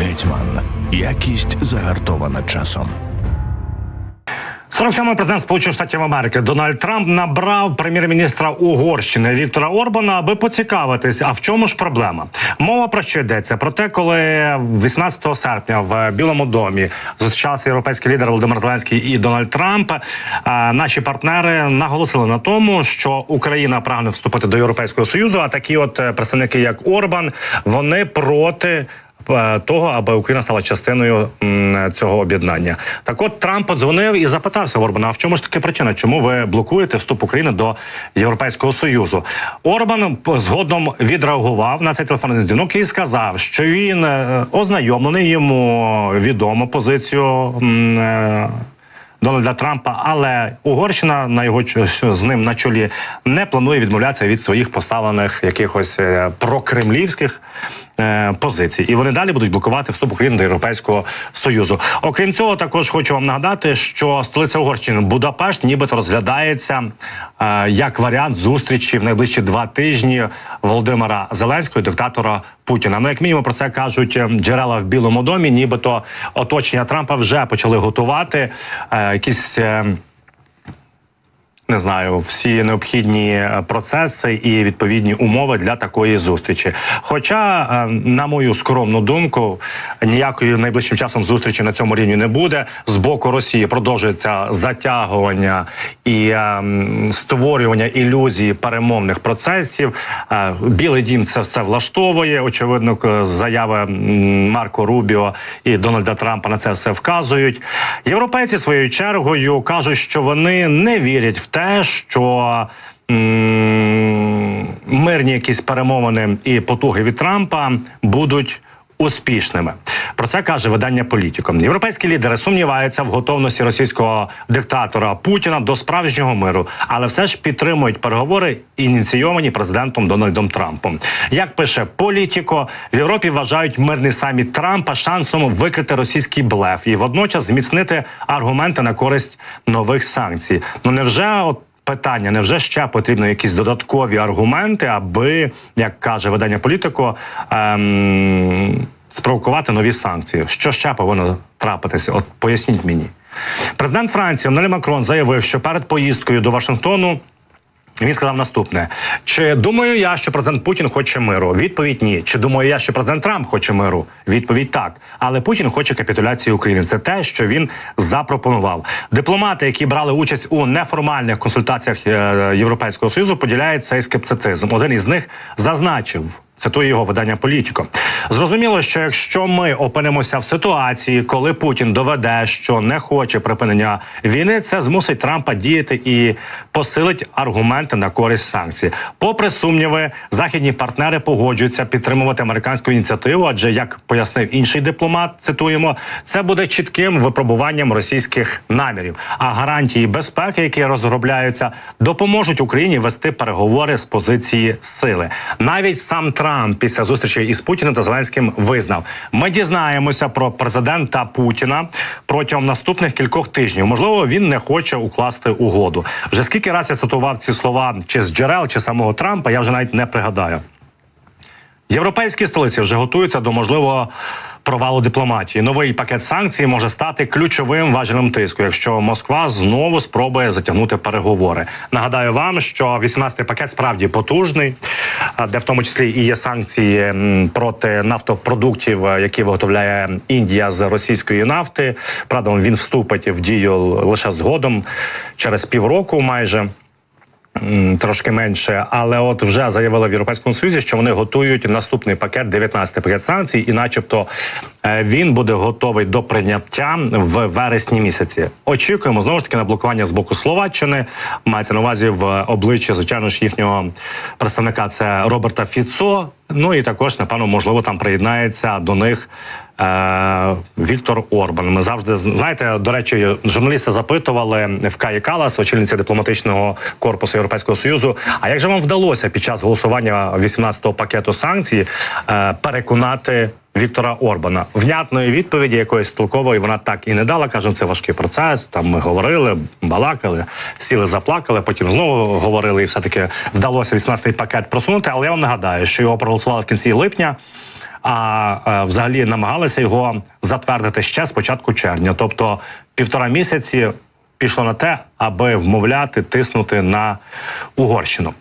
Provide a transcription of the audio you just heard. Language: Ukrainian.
Гетьман. Якість загартована часом. 47-й президент Сполучених Штатів Америки Дональд Трамп набрав прем'єр-міністра Угорщини Віктора Орбана, аби поцікавитись, а в чому ж проблема? Мова про що йдеться? Про те, коли 18 серпня в Білому домі зустрічався європейський лідер Володимир Зеленський і Дональд Трамп. е, Наші партнери наголосили на тому, що Україна прагне вступити до Європейського союзу. А такі, от е, представники, як Орбан, вони проти. Е, Того, аби Україна стала частиною цього об'єднання, так от Трамп подзвонив і запитався Орбана: а в чому ж таки причина? Чому ви блокуєте вступ України до Європейського союзу? Орбан згодом відреагував на цей телефонний дзвінок і сказав, що він е, ознайомлений йому відомо позицію. е, Дональда Трампа, але Угорщина на його з ним на чолі не планує відмовлятися від своїх поставлених якихось прокремлівських позицій, і вони далі будуть блокувати вступ України до Європейського союзу. Окрім цього, також хочу вам нагадати, що столиця Угорщини Будапешт, нібито розглядається е, як варіант зустрічі в найближчі два тижні Володимира Зеленського, і диктатора Путіна. Ну як мінімум про це кажуть е, джерела в Білому домі, нібито оточення Трампа вже почали готувати е, якісь. Не знаю, всі необхідні е, процеси і відповідні умови для такої зустрічі. Хоча, е, на мою скромну думку, ніякої найближчим часом зустрічі на цьому рівні не буде. З боку Росії продовжується затягування і е, створювання ілюзії перемовних процесів. Білий дім це все влаштовує. Очевидно, заяви Марко Рубіо і Дональда Трампа на це все вказують. Європейці своєю чергою кажуть, що вони не вірять в те, що. м, Мирні якісь перемовини і потуги від Трампа будуть успішними. Про це каже видання Політіко. Європейські лідери сумніваються в готовності російського диктатора Путіна до справжнього миру, але все ж підтримують переговори, ініційовані президентом Дональдом Трампом. Як пише Політіко, в Європі вважають мирний саміт Трампа шансом викрити російський блеф і водночас зміцнити аргументи на користь нових санкцій. Ну невже от Питання невже ще потрібно якісь додаткові аргументи, аби, як каже видання політико, ем, спровокувати нові санкції? Що ще повинно трапитися? От поясніть мені. Президент Франції Еммануель Макрон заявив, що перед поїздкою до Вашингтону. Він сказав наступне: чи думаю я, що президент Путін хоче миру? Відповідь ні. Чи думаю я, що президент Трамп хоче миру? Відповідь так. Але Путін хоче капітуляції України. Це те, що він запропонував. Дипломати, які брали участь у неформальних консультаціях е, Європейського союзу, поділяють цей скептицизм. Один із них зазначив. Цитує його видання Політіко. Зрозуміло, що якщо ми опинимося в ситуації, коли Путін доведе, що не хоче припинення війни, це змусить Трампа діяти і посилить аргументи на користь санкцій. Попри сумніви, західні партнери погоджуються підтримувати американську ініціативу, адже як пояснив інший дипломат, цитуємо, це буде чітким випробуванням російських намірів. А гарантії безпеки, які розробляються, допоможуть Україні вести переговори з позиції сили. Навіть сам Трамп після зустрічі із Путіним та Зеленським визнав: ми дізнаємося про президента Путіна протягом наступних кількох тижнів. Можливо, він не хоче укласти угоду. Вже скільки разів я цитував ці слова чи з джерел, чи самого Трампа, я вже навіть не пригадаю. Європейські столиці вже готуються до можливого провалу дипломатії. Новий пакет санкцій може стати ключовим важелем тиску, якщо Москва знову спробує затягнути переговори. Нагадаю вам, що 18-й пакет справді потужний, де в тому числі і є санкції проти нафтопродуктів, які виготовляє Індія з російської нафти. Правда, він вступить в дію лише згодом через півроку, майже. Трошки менше, але от вже заявили в Європейському Союзі, що вони готують наступний пакет, 19-й пакет санкцій, і, начебто, е, він буде готовий до прийняття в вересні місяці. Очікуємо знову ж таки на блокування з боку Словаччини. Мається на увазі в обличчя, звичайно ж, їхнього представника це Роберта Фіцо. Ну і також, напевно, можливо, там приєднається до них. Е, Віктор Орбан. Ми завжди знаєте, до речі, журналісти запитували в Каї Калас, очільниця дипломатичного корпусу Європейського союзу. А як же вам вдалося під час голосування 18-го пакету санкцій е, переконати? Віктора Орбана внятної відповіді якоїсь толкової вона так і не дала. каже, це важкий процес. Там ми говорили, балакали, сіли, заплакали. Потім знову говорили, і все таки вдалося 18-й пакет просунути. Але я вам нагадаю, що його проголосували в кінці липня. а е, взагалі намагалися його затвердити ще з початку червня, тобто півтора місяці пішло на те, аби вмовляти, тиснути на Угорщину.